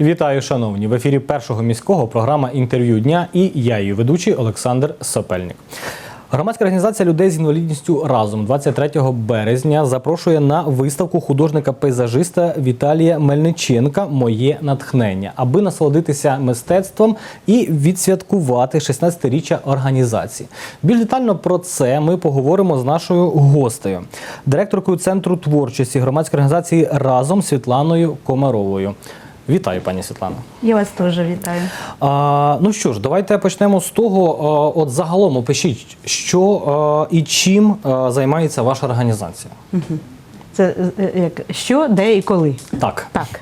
Вітаю, шановні! В ефірі першого міського програма інтерв'ю дня і я, її ведучий Олександр Сопельник. Громадська організація людей з інвалідністю разом 23 березня запрошує на виставку художника-пейзажиста Віталія Мельниченка Моє натхнення, аби насолодитися мистецтвом і відсвяткувати 16-річчя організації. Більш детально про це ми поговоримо з нашою гостею, директоркою центру творчості громадської організації разом Світланою Комаровою. Вітаю, пані Світлано. Я вас теж вітаю. А, ну що ж, давайте почнемо з того. от загалом опишіть, що і чим займається ваша організація. Це е, як що, де і коли. Так. Так.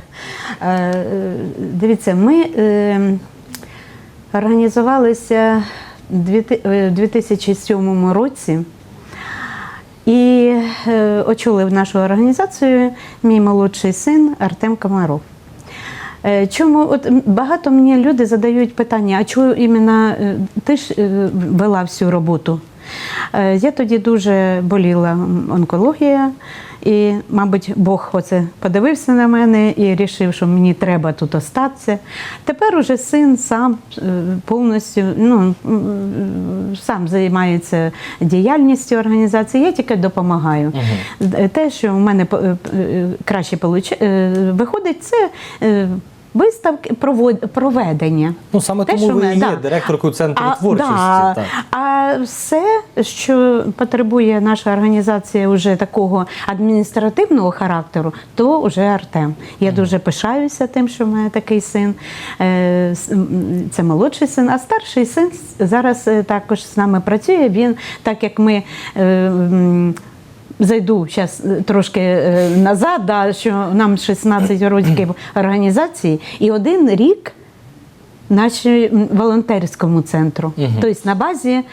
Е, е, Дивіться, ми е, організувалися е, в 2007 році і е, очолив нашу організацію мій молодший син Артем Комаров. Е, Чому от багато мені люди задають питання, а чого іменно е, ти ж е, вела всю роботу? Я тоді дуже боліла онкологія, і, мабуть, Бог оце подивився на мене і вирішив, що мені треба тут остатися. Тепер уже син сам повністю ну, сам займається діяльністю організації, я тільки допомагаю. Е, Те, що в мене краще виходить, це виставки, провод- проведення. Ну саме Те, тому що ви ми- є да. директоркою центру А, творчості. да. Так. а все, що потребує наша організація вже такого адміністративного характеру, то вже Артем. Я дуже пишаюся тим, що в мене такий син. Е, Це молодший син, а старший син зараз е, також з нами працює. Він, так як ми. Е, Зайду зараз трошки е, назад, да, що нам 16 років організації, і один рік нашій волонтерському центру. Тобто на базі е,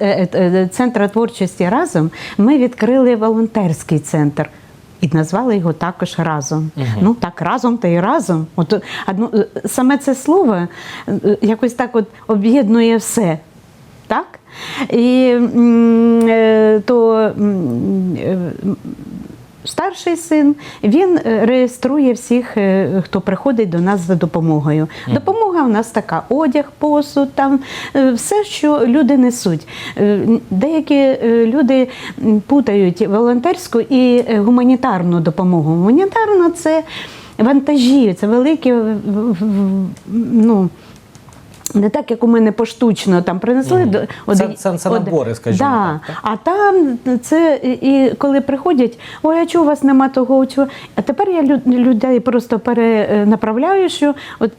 е, е, центру творчості разом ми відкрили волонтерський центр. І назвали його також разом. Ну так разом та й разом. От одно е, саме це слово е, якось так от об'єднує все. Так? І е, то е, Старший син він е, реєструє всіх, хто приходить до нас за допомогою. Допомога у нас така: одяг, посуд, там все, що люди несуть. Деякі люди путають волонтерську і гуманітарну допомогу. Гуманітарна це вантажі, це великі в- в- в- ну. Не так, як у мене поштучно там принесли. до- Це- один- це- це один- набори, скажімо да. так, так? А там це і коли приходять, ой, а чого у вас нема того, чого. А тепер я лю- людей просто перенаправляю, що от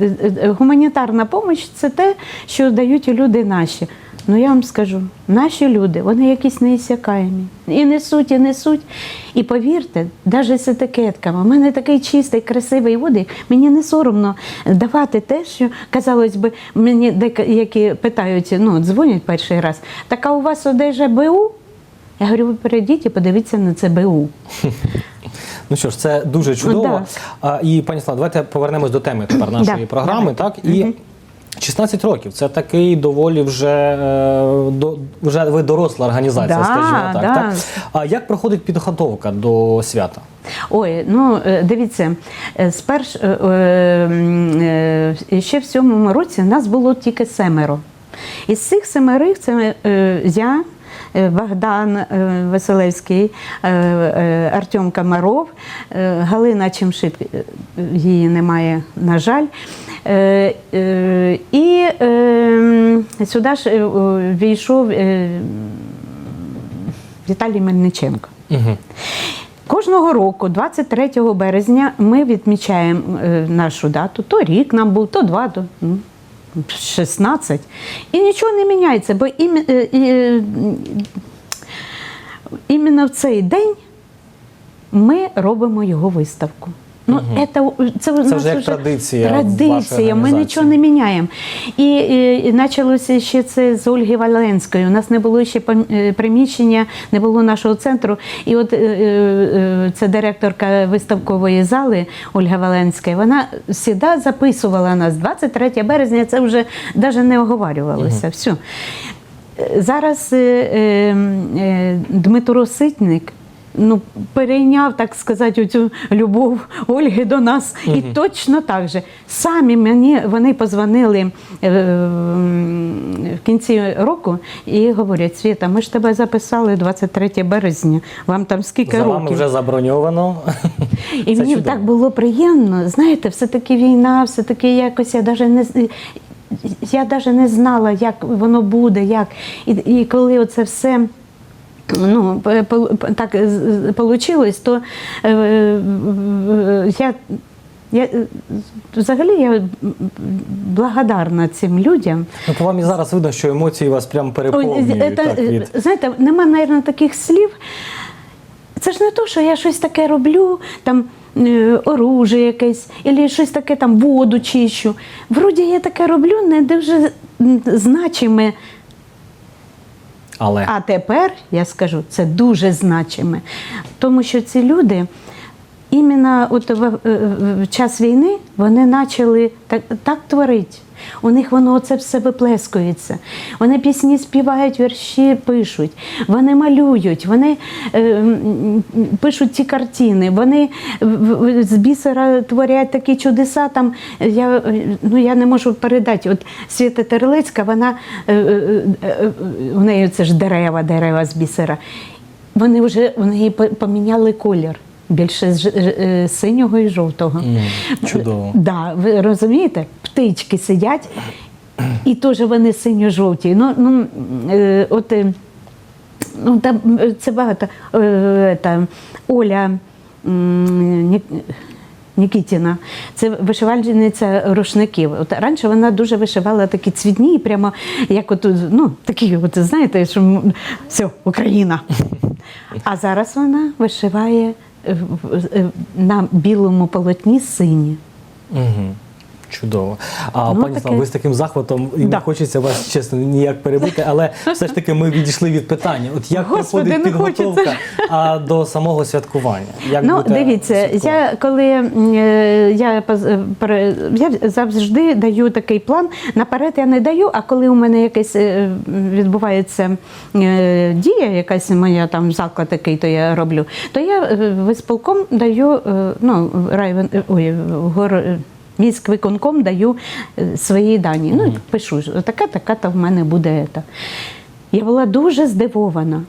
е, е, гуманітарна допомога це те, що дають люди наші. Ну я вам скажу, наші люди, вони якісь неісякаємі. І несуть, і несуть. І повірте, навіть з етикетками, у мене такий чистий, красивий одяг, мені не соромно давати те, що, казалось би, мені деякі питають, ну, дзвонять перший раз, так а у вас одежа БУ? Я говорю, ви перейдіть і подивіться на це БУ. Ну що ж, це дуже чудово. Да. І пані Слава, давайте повернемось до теми тепер нашої Да, програми. Так і 16 років це такий доволі вже е, до вже ви доросла організація, Да, скажімо так. да. так. А як проходить підготовка до свята? Ой, ну е, дивіться, сперш е, ще в сьомому році нас було тільки семеро. Із цих семерих це я. Е, Богдан е, Василевський, е, Артем Комаров, Галина Чимшит, її немає, на жаль. І сюди ж війшов Віталій Мельниченко. Угу. Кожного року, 23 березня, ми відмічаємо нашу дату. То рік нам був, то два, то ну, 16. І нічого не міняється, бо імі, е, е, іменно в цей день ми робимо його виставку. Ну, это, це, у нас вже як традиція Традиція, ми нічого не міняємо. І, і, і почалося ще це з Ольги Валенської. У нас не було ще е, приміщення, не було нашого центру. І от е, е, це директорка виставкової зали Ольга Валенська. Вона завжди записувала нас. 23 березня це вже навіть не оговарювалося. Все. Е, Зараз е, е, е, Дмитро Ситник ну, перейняв, так сказати, цю любов Ольги до нас. І точно так же. Самі мені вони позвонили е, в кінці року і говорять: Світа, ми ж тебе записали 23 березня. Вам там скільки За років? вами вже заброньовано. І Це мені чудово. так було приємно. Знаєте, все-таки війна, все-таки якось я навіть не я навіть не знала, як воно буде, як. І, і коли оце все. Ну, так вийшло, то е, я, я взагалі я благодарна цим людям. Ну, по вам і зараз видно, що емоції вас прям переповнюють. це, так, від... Знаєте, нема, мабуть, таких слів. Це ж не то, що я щось таке роблю, там е, оружие якесь, або щось таке там воду чищу. Вроді я таке роблю, не дуже значиме. Але А тепер я скажу, це дуже значиме. Тому що ці люди, іменно от в, в- час війни, вони почали так, так творити. У них воно це все виплескується. Вони пісні співають, вірші пишуть, вони малюють, вони е, пишуть ці картини, вони з бісера творять такі чудеса. Там я, е, ну, я не можу передати. От Свята Терлецька, вона е, е, е, у неї це ж дерева, дерева з бісера. Вони вже по- поміняли колір. Більше е, синього і жовтого. М, чудово. Да, ви розумієте? Птички сидять, і теж вони синьо-жовті. Ну, ну, е, от, е, ну, там, е, це багато. Е, та, Оля Нікітіна, це вишивальниця рушників. От раніше вона дуже вишивала такі цвітні, прямо як от, ну, такі, от, знаєте, що все, Україна. А зараз вона вишиває е, е, на білому полотні сині. Угу. Чудово. А Ну, пані таке. Слава, ви з таким захватом і не хочеться вас чесно ніяк перебити, але все ж таки ми відійшли від питання. От як Господи, проходить підготовка а, до самого святкування? Як Ну, дивіться, святкувати? я коли е, я, е, я завжди даю такий план. Наперед я не даю, а коли у мене якась е, відбувається дія, якась моя там заклад такий, то я роблю, то я висполком даю, ну, райвен, ой, гор. Е, Міськвиконком даю е, свої дані. Ну, пишу, що така, така, то в мене буде. Це. Я була дуже здивована.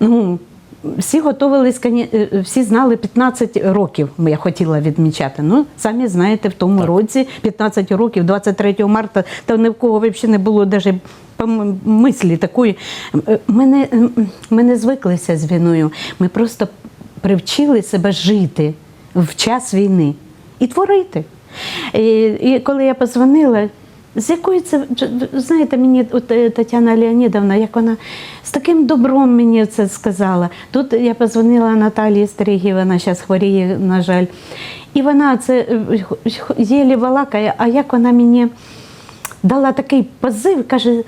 Ну, всі готувались, е, всі знали 15 років. Я хотіла відмічати. Ну, самі знаєте, в тому році 15 років, 23 марта, та ні в кого взагалі не було навіть мислі такої. Е, Ми не, ми не звиклися з війною. Ми просто привчили себе жити в час війни і творити. І, і коли я позвонила, з якої це знаєте, мені от е, Тетяна Леонідовна, як вона з таким добром мені це сказала. Тут я позвонила Наталії Стрігій, вона зараз хворіє, на жаль. І вона це е, єлі балакає, а як вона мені дала такий позив, каже: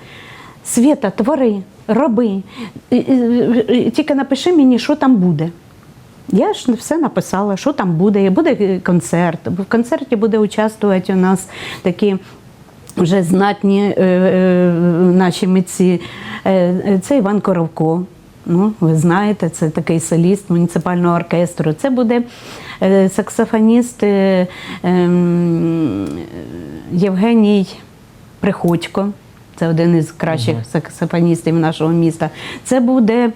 Свята, твори, роби. Тільки напиши мені, що там буде. Я ж все написала, що там буде. Буде концерт. В концерті буде участвувати у нас такі вже знатні е, е, наші митці. Е, е, Це Іван Коровко. Ну, ви знаєте, це такий соліст муніципального оркестру. Це буде е, саксофоніст е, ем, Євгеній Приходько. Це один із кращих саксофоністів нашого міста. Це буде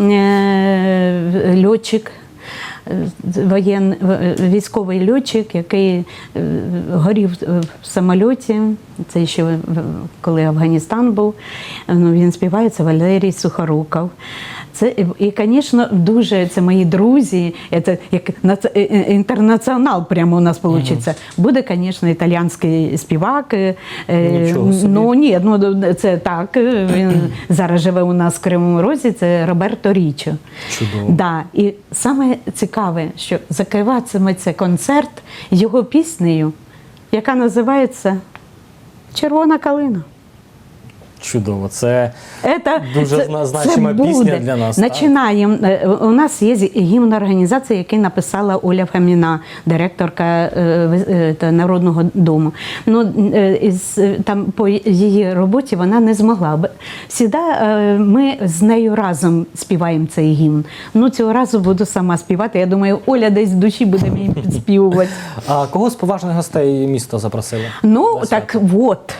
е, льотчик, е, воєн, військовий льотчик, який е, горів в самольоті. Це ще коли Афганістан був. Ну, він співає, це Валерій Сухоруков. Це, і, звісно, дуже це мої друзі. Це як е, е, інтернаціонал прямо у нас вийде. Буде, звісно, італійський співак. Нічого собі. Ну ні, ну це так. Він зараз живе у нас в Кривому Розі. Це Роберто Річо. Чудово. Да. І саме цікаве, що закриватиме це концерт його піснею, яка називається Червона калина. Чудово. Це Это, Дуже зна- значима пісня для нас? Начинаємо. Е, У нас є гімн організації, який написала Оля Фоміна, директорка е, е, Народного дому. Ну, е, е, там по її роботі вона не змогла. Всіда е, ми з нею разом співаємо цей гімн. Ну, цього разу буду сама співати. Я думаю, Оля десь в душі буде мені підспівувати. а кого з поважних гостей міста запросили? Ну, так от,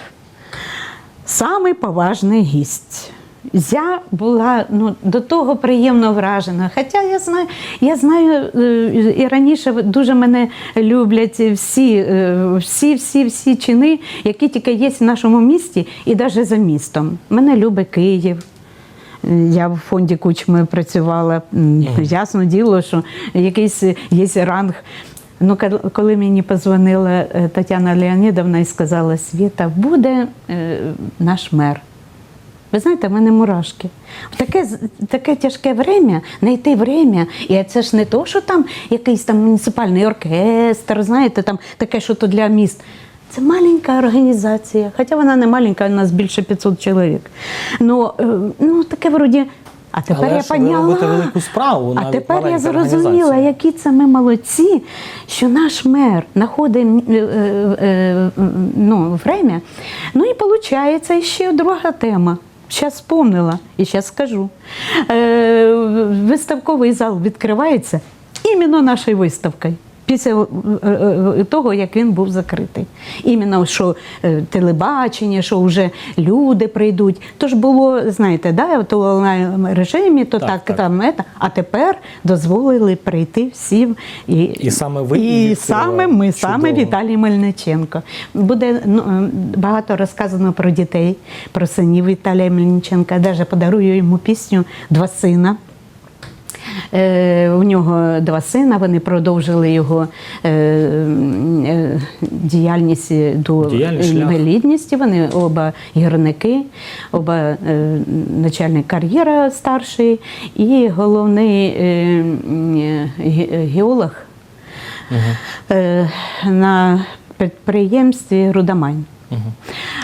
самий поважний гість. Я була ну, до того приємно вражена. Хоча я знаю, я знаю е, і раніше дуже мене люблять всі, е, всі, всі, всі чини, які тільки є в нашому місті і навіть за містом. Мене любить Київ. Я в фонді кучми працювала. Ясно діло, що якийсь є ранг. Ну, кол- коли мені позвонила е, Тетяна Леонідовна і сказала, Світа, буде е, наш мер. Ви знаєте, в мене мурашки. В таке, таке тяжке время, знайти время, і це ж не то, що там якийсь там муніципальний оркестр, знаєте, там таке, що то для міст. Це маленька організація, хоча вона не маленька, у нас більше 500 чоловік. Ну, е, ну таке вроді. А тепер Але я ж ви поняла. робите велику справу, А навіть тепер я маленька зрозуміла, організація. які це ми молодці, що наш мер знаходить е, е, е, ну, время. Ну і виходить ще друга тема. Зараз вспомнила і зараз скажу. Е, виставковий зал відкривається іменно нашою виставкою. Після е, е, того, як він був закритий. Іменно що е, телебачення, що вже люди прийдуть. То ж було, знаєте, да, то в режимі, то Так, так, так. там ета. А тепер дозволили прийти всім. І, І саме ви і її саме ми, саме Віталій Мельниченко. Буде ну, багато розказано про дітей, про синів Віталія Мельниченка. Даже подарую йому пісню Два сина. Е, у нього два сина, вони продовжили його е, е, діяльність до інвалідності. Вони оба гірники, оба начальник кар'єра старший і головний ге- геолог на підприємстві Рудомань.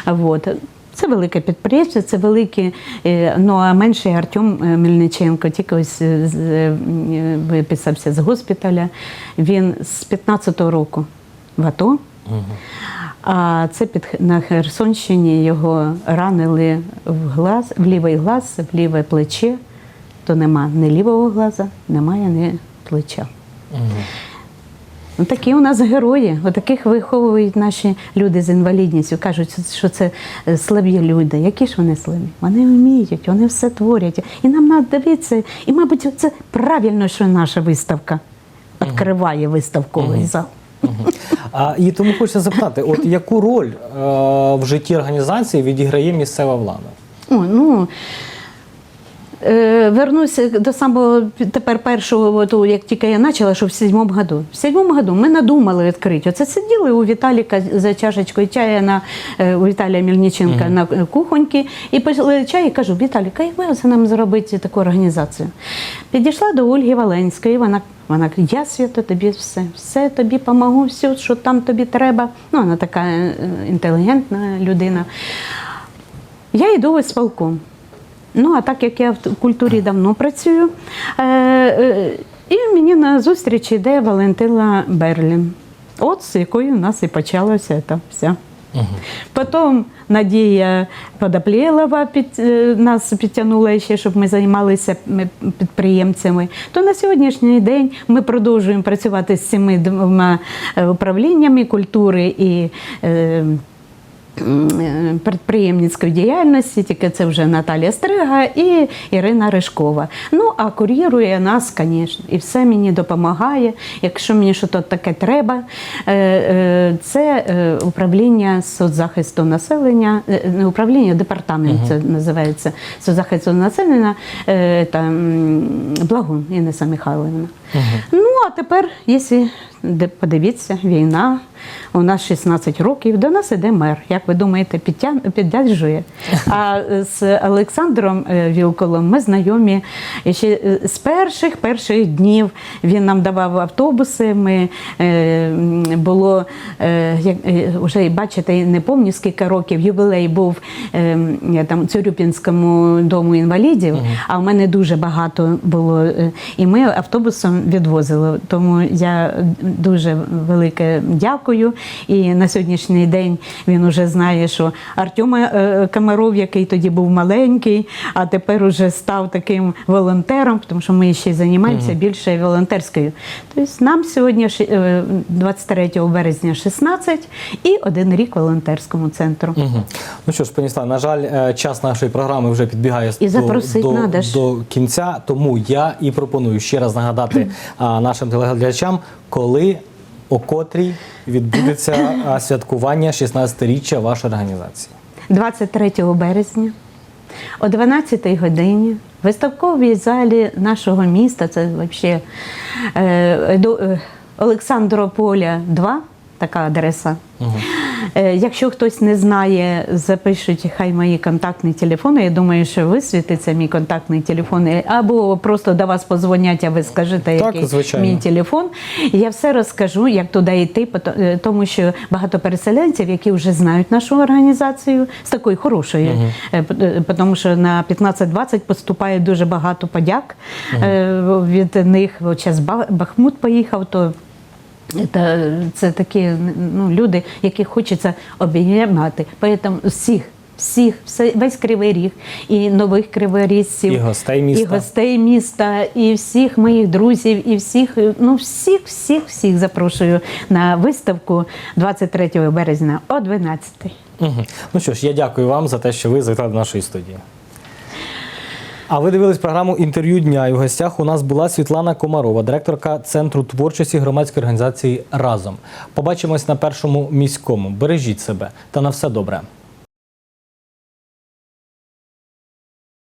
Вот. Це велике підприємство, це велике, ну а менший Артем е, Мельниченко, тільки ось е, е, виписався з госпіталя. Він з 15-го року в АТО. А це під на Херсонщині його ранили в глаз, в лівий глаз, в ліве плече. То нема ні лівого глаза, немає ні плеча. Ну, такі у нас герої, отаких виховують наші люди з інвалідністю. Кажуть, що це е, слабі люди. Які ж вони слабі? Вони вміють, вони все творять. І нам треба дивитися. І, мабуть, це правильно, що наша виставка відкриває виставковий зал. А, і тому хочеться запитати, от яку роль е, в житті організації відіграє місцева влада? О, ну, вернуся до самого тепер першого, у- як тільки я почала, що в сьомому году. В сьомому году ми надумали відкрити. Оце сиділи у Віталіка за чашечкою чаю на, е, у Віталія Мельниченка на е, кухоньки і пили чай і кажу, Віталіка, як ви нам зробити таку організацію? Підійшла до Ольги Валенської, вона вона каже, я свято тобі все, все тобі помогу, все, що там тобі треба. Ну, вона така е, інтелігентна людина. Я йду в ісполком. Ну, а так як я в культурі давно працюю, е, е, і мені на зустріч йде Валентина Берлін. От з якою у нас і почалося це все. Потім Надія Подоплєлова під, е, нас підтягнула ще, щоб ми займалися підприємцями. То на сьогоднішній день ми продовжуємо працювати з цими двома управліннями культури і. е, е, діяльності, тільки це вже Наталія Стрига і Ірина Ришкова. Ну, а кур'єрує нас, звісно, і все мені допомагає. Якщо мені щось таке треба, Е, е, це е, управління соцзахисту населення, не управління, департамент це називається соцзахисту населення та Благун Інеса Михайловна. Ну, а тепер, якщо подивіться, війна. У нас 16 років. До нас іде мер. Як ви думаєте, піддержує? А з Олександром е, Вілколом ми знайомі ще е, з перших перших днів. Він нам давав автобуси. Ми е, було е, як е, вже бачите, не пам'ятаю скільки років. Ювілей був е, там Цюрюпінському дому інвалідів. А в мене дуже багато було. е, І ми автобусом відвозили. Тому я дуже велике дякую. І на сьогоднішній день він уже знає, що Артема е, Комаров, який тоді був маленький, а тепер уже став таким волонтером, тому що ми ще займаємося більше волонтерською. Тобто нам сьогодні е, 23 березня 16 і один рік волонтерському центру. Мгм. Ну що ж, пані Слава, на жаль, е, час нашої програми вже підбігає І до, до, до кінця, тому я і пропоную ще раз нагадати нашим телеглядачам, коли о котрій відбудеться святкування 16-річчя вашої організації. 23 березня о 12 годині в виставковій залі нашого міста, це взагалі е, е, Олександрополя 2, така адреса. Е, Якщо хтось не знає, запишіть хай мої контактні телефони. Я думаю, що висвітиться мій контактний телефон, е, або просто до вас позвонять, а ви скажете, Так, який звичайно. мій телефон. Я все розкажу, як туди йти, е, тому що багато переселенців, які вже знають нашу організацію, з Е, п- е, тому що на 15-20 поступає дуже багато подяк е, від них. От зараз Бахмут поїхав, то це, це такі ну, люди, яких хочеться обіймати. Тому всіх. Всіх, все, весь кривий ріг, і нових криворізців, І гостей міста. і гостей міста, і всіх моїх друзів, і всіх, ну всіх, всіх, всіх запрошую на виставку 23 березня о 12. Мгм. Ну що ж, я дякую вам за те, що ви завітали до нашої студії. А ви дивились програму інтерв'ю дня. І в гостях у нас була Світлана Комарова, директорка Центру творчості громадської організації Разом. Побачимось на першому міському. Бережіть себе та на все добре.